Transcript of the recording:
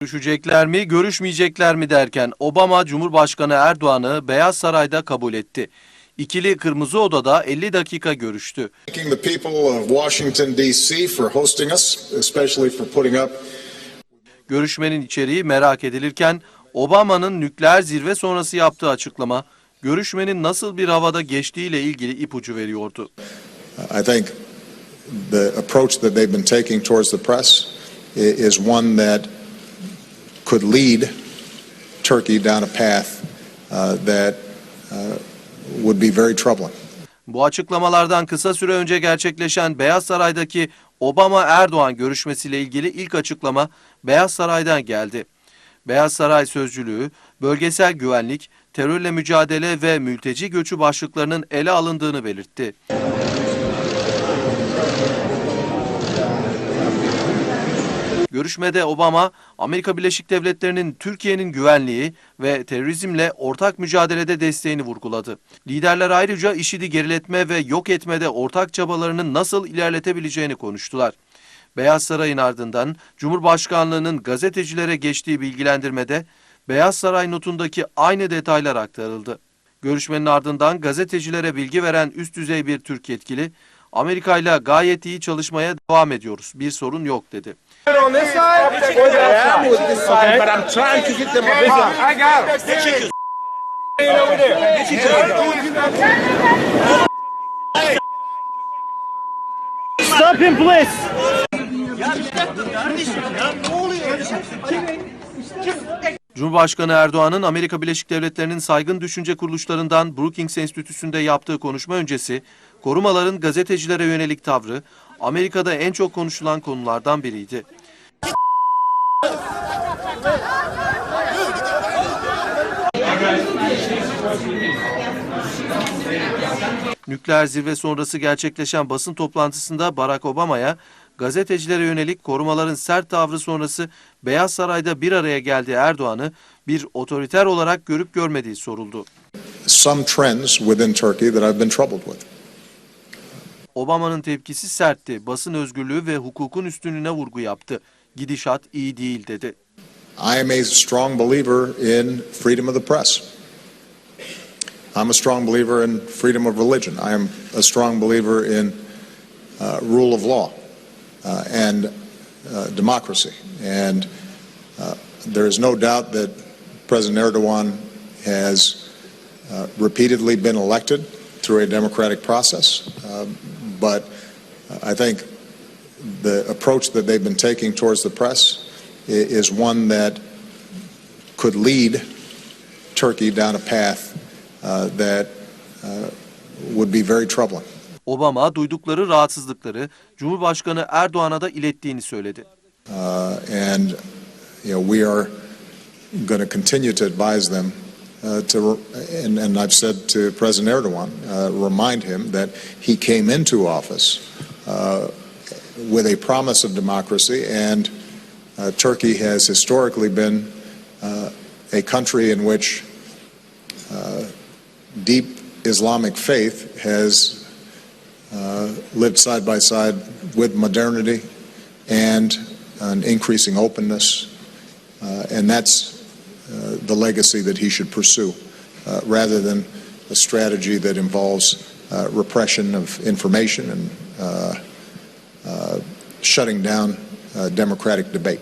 Görüşecekler mi, görüşmeyecekler mi derken Obama Cumhurbaşkanı Erdoğan'ı Beyaz Saray'da kabul etti. İkili Kırmızı Oda'da 50 dakika görüştü. Görüşmenin içeriği merak edilirken Obama'nın nükleer zirve sonrası yaptığı açıklama görüşmenin nasıl bir havada geçtiğiyle ilgili ipucu veriyordu. I think the approach that they've been taking towards the press is one that could lead Turkey down a path uh, that uh, would be very troubling. Bu açıklamalardan kısa süre önce gerçekleşen Beyaz Saray'daki Obama-Erdoğan görüşmesiyle ilgili ilk açıklama Beyaz Saray'dan geldi. Beyaz Saray sözcülüğü, bölgesel güvenlik, terörle mücadele ve mülteci göçü başlıklarının ele alındığını belirtti. Görüşmede Obama, Amerika Birleşik Devletleri'nin Türkiye'nin güvenliği ve terörizmle ortak mücadelede desteğini vurguladı. Liderler ayrıca IŞİD'i geriletme ve yok etmede ortak çabalarının nasıl ilerletebileceğini konuştular. Beyaz Saray'ın ardından Cumhurbaşkanlığının gazetecilere geçtiği bilgilendirmede Beyaz Saray notundaki aynı detaylar aktarıldı. Görüşmenin ardından gazetecilere bilgi veren üst düzey bir Türk yetkili, Amerika ile gayet iyi çalışmaya devam ediyoruz. Bir sorun yok dedi. Stop him, please. Cumhurbaşkanı Erdoğan'ın Amerika Birleşik Devletleri'nin saygın düşünce kuruluşlarından Brookings Enstitüsü'nde yaptığı konuşma öncesi, korumaların gazetecilere yönelik tavrı Amerika'da en çok konuşulan konulardan biriydi. Nükleer zirve sonrası gerçekleşen basın toplantısında Barack Obama'ya gazetecilere yönelik korumaların sert tavrı sonrası Beyaz Saray'da bir araya geldiği Erdoğan'ı bir otoriter olarak görüp görmediği soruldu. Some trends within Turkey that I've been troubled with. Obama'nın tepkisi sertti. Basın özgürlüğü ve hukukun üstünlüğüne vurgu yaptı. Gidişat iyi değil dedi. I am a strong believer in freedom of the press. I'm a strong believer in freedom of religion. I am a strong believer in uh, rule of law uh, and uh, democracy. And uh, there is no doubt that President Erdogan has uh, repeatedly been elected through a democratic process. Uh, but I think the approach that they've been taking towards the press is one that could lead Turkey down a path uh, that uh, would be very troubling. Obama duydukları rahatsızlıkları Cumhurbaşkanı Erdoğan'a da ilettiğini söyledi. Uh, and you know we are going to continue to advise them uh, to and, and I've said to President Erdogan uh, remind him that he came into office uh, with a promise of democracy and uh, Turkey has historically been uh, a country in which uh, deep Islamic faith has lived side by side with modernity and an increasing openness, and that's the legacy that he should pursue, uh, rather than a strategy that involves uh, repression of information and uh, uh, shutting down uh, democratic debate.